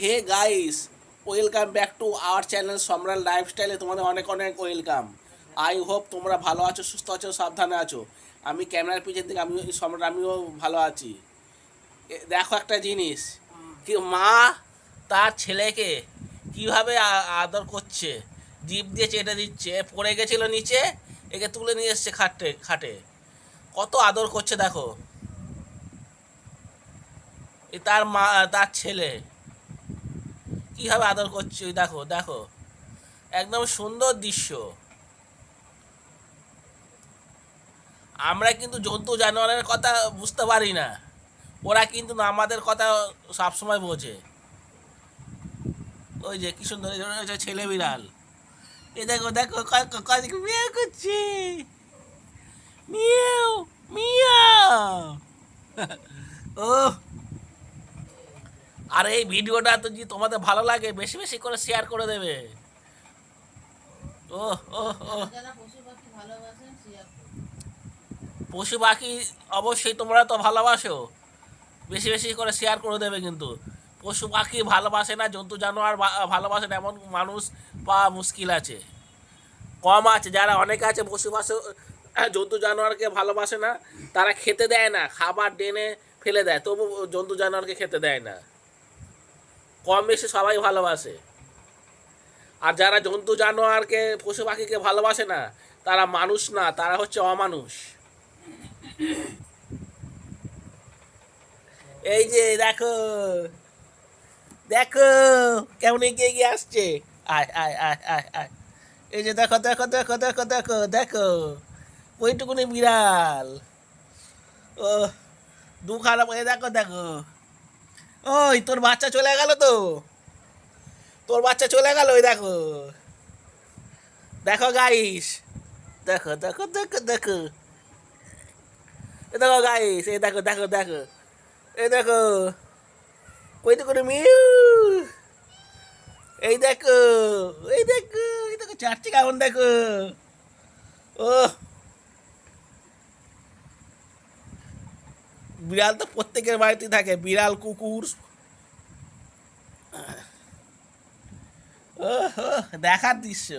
Hey guys welcome back to our channel Samrat লাইফস্টাইলে তোমাদের অনেক অনেক ওয়েলকাম আই হোপ তোমরা ভালো আছো, সুস্থ আছো, সাবধানে আছো। আমি ক্যামেরার পিছন থেকে আমিও সম্রাট, আমিও ভালো আছি। দেখো একটা জিনিস। কি, মা তার ছেলেকে কীভাবে আদর করছে? জিপ দিয়ে চেটে দিচ্ছে, পড়ে গেছিল নিচে, একে তুলে নিয়ে এসছে খাটে খাটে। কত আদর করছে, দেখো। তার মা, তার ছেলে। কীভাবে আদর করছে? দেখো দেখো। একদম সুন্দর দৃশ্য। আমরা কিন্তু জন্তু জানোয়ারের কথা বুঝতে পারি না। ওরা কিন্তু আমাদের কথা সবসময় বোঝে। ওই যে কি সুন্দর ছেলে বিড়াল। এ দেখো দেখো মিয়াও করছে। মিয়াও মিয়াও ও আর এই ভিডিওটা তো যদি তোমাদের ভালো লাগে বেশি বেশি করে শেয়ার করে দেবে। ও পশু পাখি অবশ্যই তোমরা তো ভালোবাসো। বেশি বেশি করে শেয়ার করে দেবে কিন্তু। পশু পাখি ভালোবাসে না জন্তু জানোয়ার ভালোবাসে না এমন মানুষ পাওয়া মুশকিল আছে। কম আছে যারা অনেকে আছে পশু পাশু জন্তু জানোয়ারকে ভালোবাসে না তারা খেতে দেয় না খাবার ডেনে ফেলে দেয় তবু জন্তু জানোয়ারকে খেতে দেয় না। কম বেশি সবাই ভালোবাসে। আর যারা জন্তু জানোয়ারকে পশু পাখিকে ভালোবাসে না, তারা মানুষ না, তারা হচ্ছে অমানুষ। এই যে দেখো দেখো, কেমন এগিয়ে এগিয়ে আসছে। আয় আয় আয় আয় আয়। এই যে দেখো দেখো দেখো দেখো দেখো দেখো, ওইটুকুনি বিড়াল। ও দু খারাপ দেখো দেখো। ওই, তোর বাচ্চা চলে গেল তো। তোর বাচ্চা চলে গেল, ওই দেখো। দেখো গাইস দেখো দেখো দেখো দেখো। এ দেখো গাইস এই দেখো দেখো দেখো। এই দেখো। কই করে মিউ? এই দেখো এই দেখো এই দেখো, চারটি কেমন দেখো। ও বিড়াল তো প্রত্যেকের বাড়িতেই থাকে বিড়াল কুকুর। ও দেখার দৃশ্য।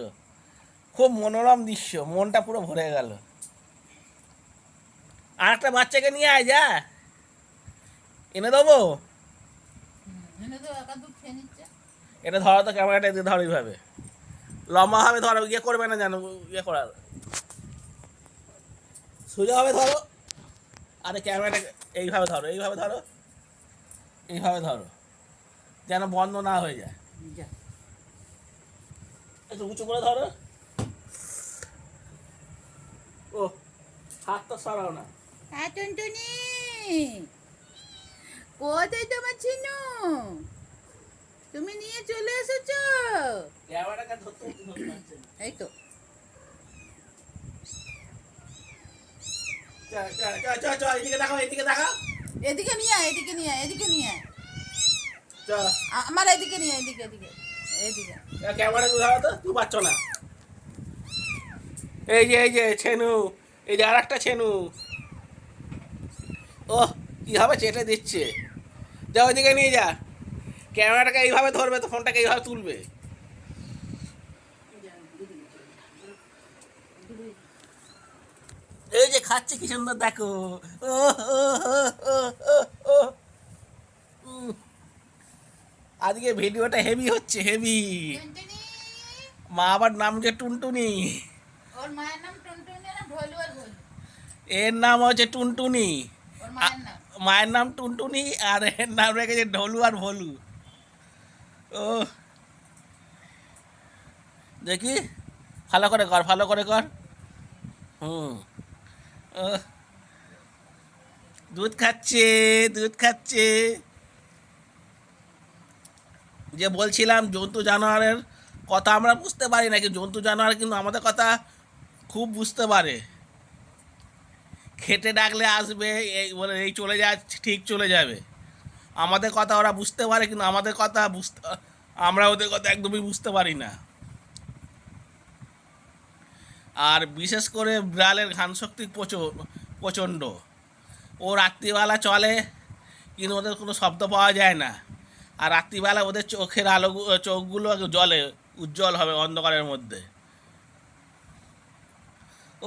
খুব মনোরম দৃশ্য মনটা পুরো ভরে গেল। আর একটা বাচ্চাকে নিয়ে আয় যা। এনে দেবো? এটা ধরো তো ক্যামেরাটা দিয়ে ধরো এইভাবে। লম্বা হবে ধরো ইয়ে করবে না জানো ইয়ে করার। সোজা হবে ধরো। আরে ক্যামেরাটা এইভাবে ধরো এইভাবে ধরো এইভাবে ধরো যেন বন্ধ না হয়ে যায়। একটু উঁচু করে ধরো। ও হাতটা সরাও না। হ্যাঁ টুনটুনি। কোথায় তোমার চিনু? তুমি নিয়ে চলে এসেছ? এই তো চল, চল, চল, চল, চল, এদিকে নিয়ে আয়, এদিকে নিয়ে আয়, এদিকে নিয়ে আয়। আমার এদিকে নিয়ে এদিকে এদিকে এদিকে। ক্যামেরা ধরো তো, তুই পাচ্ছ এই যে এই যে, ছেনু, এই যে আর একটা ছেনু। ও কীভাবে চেটে দিচ্ছে? যা ওইদিকে নিয়ে যা। ক্যামেরাটাকে এইভাবে ধরবে তো, ফোনটাকে এইভাবে তুলবে। এই যে খাচ্ছে কি সুন্দর দেখো। আজকে ভিডিওটা হেভি হচ্ছে হেভি মা আবার নাম যে টুনটুনি। এর নাম হচ্ছে টুনটুনি। মায়ের নাম। টুনটুনি আর এর নাম রেখেছে ঢোলু আর ভোলু। ও। দেখি ভালো করে কর ভালো করে কর। হুম। দুধ খাচ্ছে দুধ খাচ্ছে। যে বলছিলাম জন্তু জানোয়ারের কথা, আমরা বুঝতে পারি না কিন্তু জন্তু জানোয়ার কিন্তু আমাদের কথা খুব বুঝতে পারে। খেটে ডাকলে আসবে, এই বলে, এই চলে যা ঠিক চলে যাবে। আমাদের কথা ওরা বুঝতে পারে, কিন্তু আমাদের কথা বুঝতে, আমরা ওদের কথা একদমই বুঝতে পারি না। আর বিশেষ করে বিড়ালের ঘ্রাণ শক্তি প্রচুর প্রচণ্ড। ও রাত্রিবেলা চলে, কিন্তু ওদের কোনো শব্দ পাওয়া যায় না। আর রাত্রিবেলা ওদের চোখের আলো চোখগুলো জলে উজ্জ্বল হবে অন্ধকারের মধ্যে।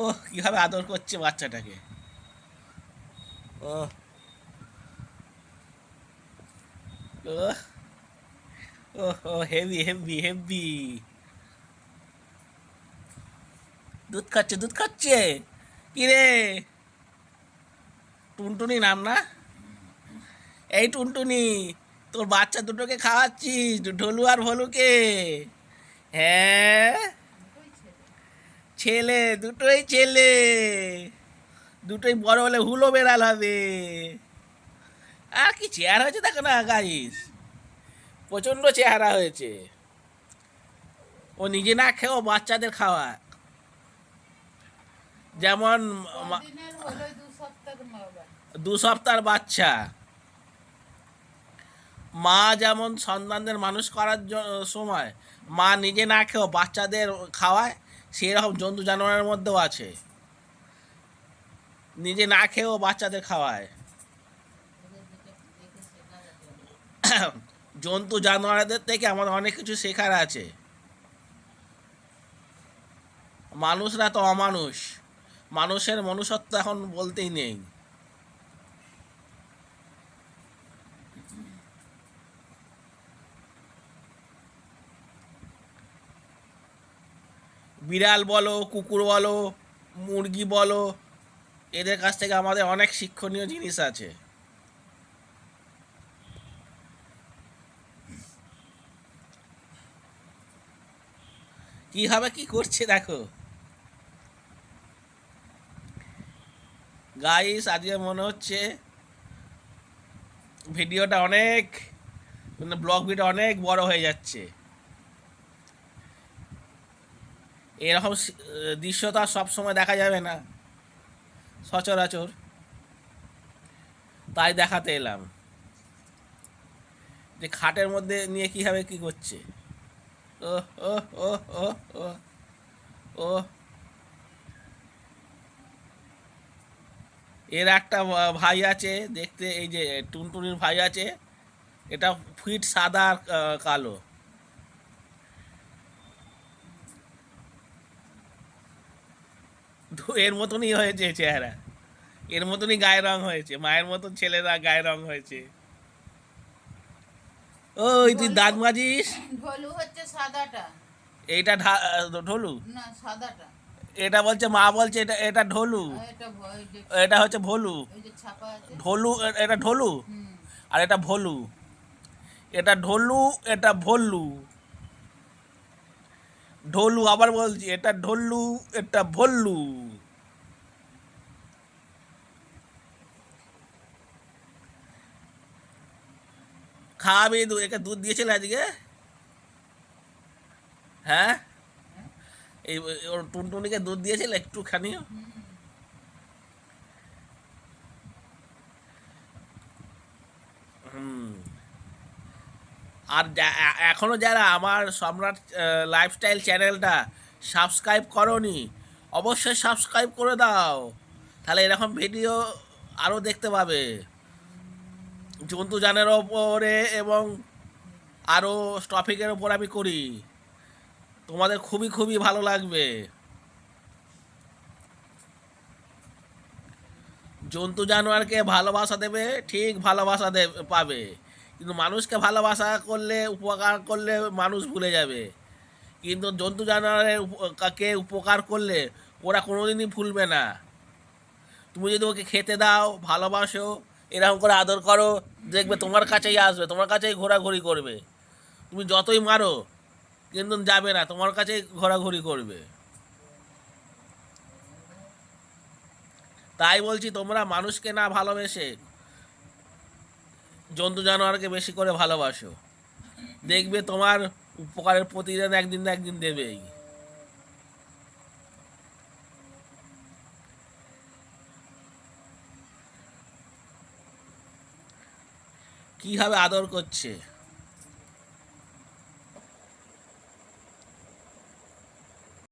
ও কীভাবে আদর করছে বাচ্চাটাকে। ও ও হেভি হেভি হেভি দুধ খাচ্ছে দুধ খাচ্ছে? কি রে টুনটুনি নাম না? এই টুনটুনি, তোর বাচ্চা দুটোকে খাওয়াচ্ছিস ঢোলু আর ভলুকে হ্যাঁ? ছেলে, দুটোই ছেলে। দুটোই বড় হলে হুলো বেড়াল হবে। আর কি চেহারা হয়েছে দেখো না, গাইস। প্রচণ্ড চেহারা হয়েছে। ও নিজে না খেয়েও বাচ্চাদের খাওয়া যেমন দু সপ্তাহ সপ্তাহের বাচ্চা। মা যেমন সন্তানদের মানুষ করার সময় মা নিজে না খেয়েও বাচ্চাদের খাওয়ায় সেরকম জন্তু জানোয়ারের মধ্যেও আছে। নিজে না খেয়েও বাচ্চাদের খাওয়ায়। জন্তু জানোয়ারদের থেকে আমাদের অনেক কিছু শেখার আছে। মানুষরা তো অমানুষ। মানুষের মনুষ্যত্ব এখন বলতেই নেই। বিড়াল বলো, কুকুর বলো, মুরগি বলো, এদের কাছ থেকে আমাদের অনেক শিক্ষণীয় জিনিস আছে। কীভাবে কি করছে দেখো? গাইস আজকে মনে হচ্ছে ভিডিওটা অনেক মানে ব্লগ ভিডিও অনেক বড় হয়ে যাচ্ছে। এরকম দৃশ্য তো আর সবসময় দেখা যাবে না, সচরাচর। তাই দেখাতে এলাম। যে খাটের মধ্যে নিয়ে কীভাবে কী করছে। ও ও ও ও ও ও এর একটা ভাই আছে দেখতে এই যে টুনটুনির ভাই আছে এটা ফিট সাদা আর কালো। এর মতনই হয়েছে চেহারা। এর মতনই গায়ের রং হয়েছে মায়ের মতন ছেলেরা গায়ের রং হয়েছে। ওই তুই দাঁত মাজিস? ঢোলু হচ্ছে সাদাটা। এইটা ঢোলু? না সাদাটা। এটা বলছে মা বলছে এটা এটা ঢোলু। এটা হচ্ছে ভোলু। ঢোলু এটা ঢোলু? আর এটা ভোলু। এটা ঢোলু এটা ভোলু। ঢোলু আবার বলছি এটা ঢোলু এটা ভোল্লু খাওয়াবি দু- একে দুধ দিয়েছিল আজকে? হ্যাঁ? এই, ওর টুনটুনিকে দুধ দিয়েছিল একটুখানি হুম। আর যা- এ- এখনও যারা আমার সম্রাট লাইফস্টাইল চ্যানেলটা সাবস্ক্রাইব করনি, অবশ্যই সাবস্ক্রাইব করে দাও। তাহলে এরকম ভিডিও আরও দেখতে পাবে। জন্তু জানের ওপরে এবং আরও টপিকের ওপর আমি করি। তোমাদের খুবই খুবই ভালো লাগবে। জন্তু জানোয়ারকে ভালোবাসা দেবে, ঠিক ভালোবাসা দেবে পাবে। কিন্তু মানুষকে ভালোবাসা করলে, উপকার করলে মানুষ ভুলে যাবে। কিন্তু জন্তু জানোয়ারের উপ- কে উপকার করলে, ওরা কোনোদিনই ভুলবে না। তুমি যদি ওকে খেতে দাও, ভালোবাসো, এরকম করে আদর করো, দেখবে তোমার কাছেই আসবে, তোমার কাছেই ঘোরাঘুরি করবে। তুমি যতই মারো কিন্তু যাবে না, তোমার কাছেই ঘোরাঘুরি করবে। তাই বলছি, তোমরা মানুষকে না ভালোবেসে জন্তু জানোয়ারকে বেশি করে ভালোবাসো। দেখবে তোমার উপকারের প্রতিদিন একদিন না একদিন দেবেই। কীভাবে আদর করছে?